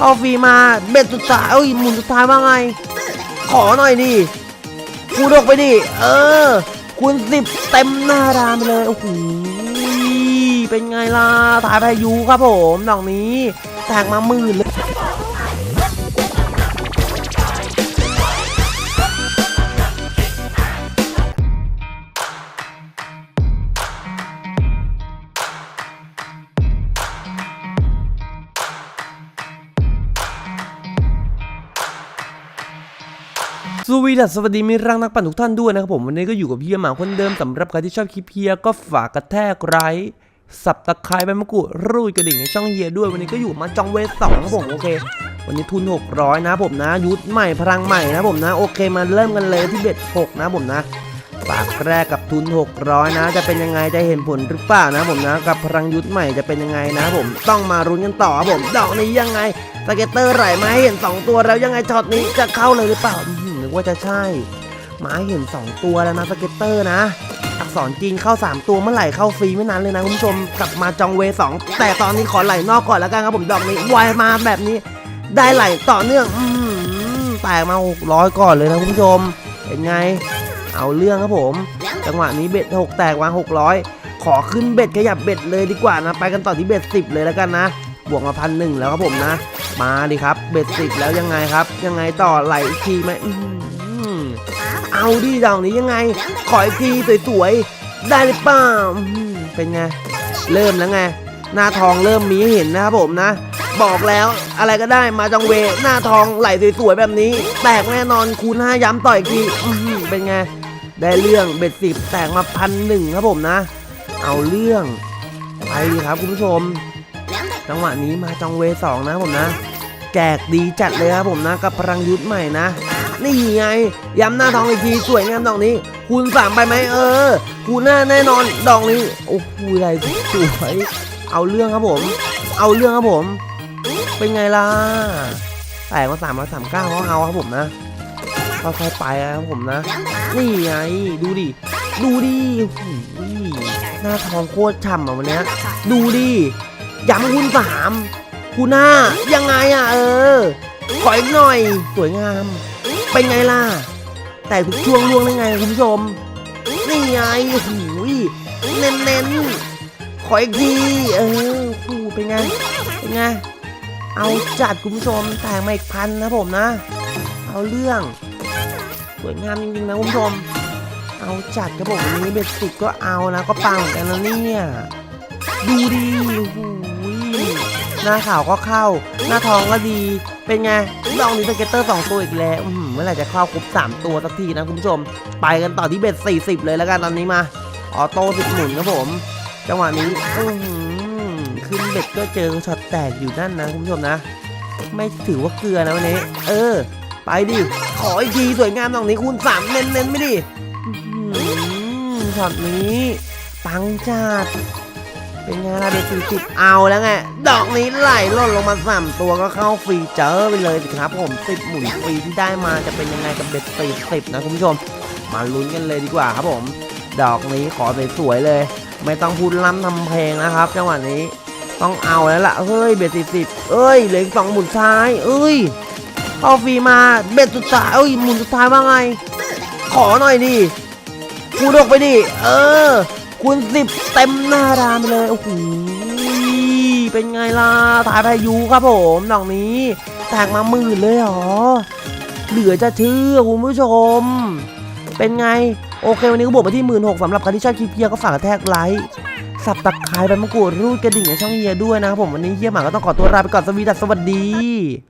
เอาฟรีมาเบ็ดสุดท้ายเอ้ยหมุนสุดท้ายว่าไง ขอหน่อยดิคูณออกไปดิเออคูณสิบเต็มหน้าดามไปเลยโอ้โหเป็นไงล่ะถ่ายพายุครับผมดอกนี้แตกมาหมื่นเลย สวีดัสสวัสดีมิรังนักปั่นทุกท่านด้วยนะครับผมวันนี้ก็อยู่กับพี่หมาคนเดิมสำหรับใครที่ชอบคลิปเฮียก็ฝากกระแทกไลค์สับตะไคร้ใบมะกรูดรูดกระดิ่งให้ช่องเฮียด้วยวันนี้ก็อยู่มาจองเวสองครับผมโอเควันนี้ทุน 600 นะผมนะ ยุทธใหม่พลังใหม่นะผมนะ โอเคมาเริ่มกันเลยที่เบ็ด6นะผมนะฝากแรกกับทุน 600 นะ จะเป็นยังไงจะเห็นผลหรือเปล่านะผมนะ กับพลังยุทธใหม่จะเป็นยังไงนะผมต้องมารุ้นกันต่อครับผมดอกนี้ยังไงสเก็ตเตอร์ไหลมาให้เห็น 2 ตัวแล้วยังไงช็อตนี้จะเข้าเลยหรือเปล่า ว่าจะใช่มาเห็น 2 ตัวแล้วนะสเก็ตเตอร์นะ อักษรจีนเข้า 3 ตัวเมื่อไหร่เข้าฟรีไม่นานเลยนะคุณผู้ชมกลับมาจองเวสองแต่ตอนนี้ขอไหลนอกก่อนแล้วกันครับผมดอกนี้วายมาแบบนี้ ได้ไหลต่อเนื่องอื้อหือแตกมา600ก่อนเลยนะคุณผู้ชม เป็นไง เอาเรื่องครับผม จังหวะนี้เบ็ดหกแตกวาง600ขอขึ้นเบ็ดขยับเบ็ดเลยดีกว่านะ ไปกันต่อที่เบ็ด10เลยแล้วกันนะบวกมาพันหนึ่งแล้วครับผมนะ มาดิครับเบ็ดสิบแล้วยังไงครับ ยังไงต่อไหลอีกทีไหม เอาดิดาวนี้ยังไง ขออีกทีสวยๆ ได้หรือเปล่าเป็นไง เริ่มแล้วไง หน้าทองเริ่มมีให้เห็นนะครับผมนะ บอกแล้วอะไรก็ได้มาจังเว หน้าทองไหลสวยๆแบบนี้ แตกแน่นอนคูณห้าย้ำต่ออีกทีอืเป็นไง ได้เรื่องเบ็ดสิบแตกมาพันหนึ่งครับผมนะ เอาเรื่องไปดีครับคุณผู้ชม จังหวะนี้มาจองเวสองนะผมนะ แจกดีจัดเลยครับผมนะกับพลังยุทธใหม่นะ นี่ไงย้ำหน้าทองอีกทีสวยงามดอกนี้ คูณสามไปไหมเออ คูณหน้าแน่นอนดอกนี้ โอ้โหอะไรสวยเอาเรื่องครับผม เอาเรื่องครับผม เป็นไงล่ะแตกมาสามร้อยสามเก้าเขาเอาครับผมนะค่อยๆไปครับผมนะ นี่ไงดูดิ ดูดิหน้าทองโคตรฉ่ำอะวันนี้ดูดิย้ำคูณสาม คูณห้า ยังไงอะเออ ขออีกหน่อย สวยงาม เป็นไงล่ะ แต่ทุกช่วงล่วงได้ไงคุณผู้ชม นี่ไงโอ้โหเน้นเน้นๆขออีกที เออโอ้โหเป็นไง เป็นไง เอาจัดคุณผู้ชมแต่งมาอีกพันนะผมนะ เอาเรื่อง สวยงามจริงๆนะคุณผู้ชม เอาจัดครับผมวันนี้เบ็ดสิบก็เอานะ ก็ปังเหมือนกันนะเนี่ย ดูดีโอ้โห หน้าขาวก็เข้า หน้าทองก็ดี เป็นไงลองนี้สเก็ตเตอร์สองตัวอีกแล้วอื้อหือเมื่อไหร่จะเข้าครบสามตัวสักทีนะคุณผู้ชม ไปกันต่อที่เบ็ดสี่สิบเลยแล้วกันตอนนี้มา ออโต้สิบหมุนครับผม จังหวะนี้อืขึ้นเบ็ดก็เจอช็อตแตกอยู่นั่นนะคุณผู้ชมนะ ไม่ถือว่าเกลือนะวันนี้ เออ ไปดิ ขออีกทีสวยงามตรงนี้คูณสามเน้นๆไม่ดิช็อตนี้ปังจัด เป็นไงล่ะเด็กสี่สิบเอาแล้วไง ดอกนี้ไหลหล่นลงมาสามตัวก็เข้าฟรีเจอไปเลยสิครับ ผมสิบหมุนฟรีที่ได้มาจะเป็นยังไงกับเบ็ดสี่สิบนะคุณผู้ชม มาลุ้นกันเลยดีกว่าครับผม ดอกนี้ขอสวยๆเลย ไม่ต้องพูดล้ำทำเพลงนะครับจังหวะนี้ต้องเอาแล้วล่ะเฮ้ยเบ็ดสี่สิบเอ้ยเหลืออีกสองหมุนท้ายเอ้ยเข้าฟรีมาเบ็ดสุดท้ายเอ้ยหมุนสุดท้ายว่าไง ขอหน่อยดิคูณออกไปดิเออ คูณสิบเต็มหน้าดานไปเลยโอ้โหเป็นไงล่ะถ่ายพายุครับผมดอกนี้แตกมาหมื่นเลยเหรอเหลือจะเชื่อคุณผู้ชม เป็นไง โอเค วันนี้ก็บวกมาที่หมื่นหกสำหรับใครที่ชอบคลิปเฮียก็ฝากกระแทกไลค์สับตะไคร้ใบมะกรูดรูดกระดิ่งในช่องเฮียด้วยนะครับผมวันนี้เฮียหมาก็ต้องขอตัวลาไปก่อนสวีดัสสวัสดี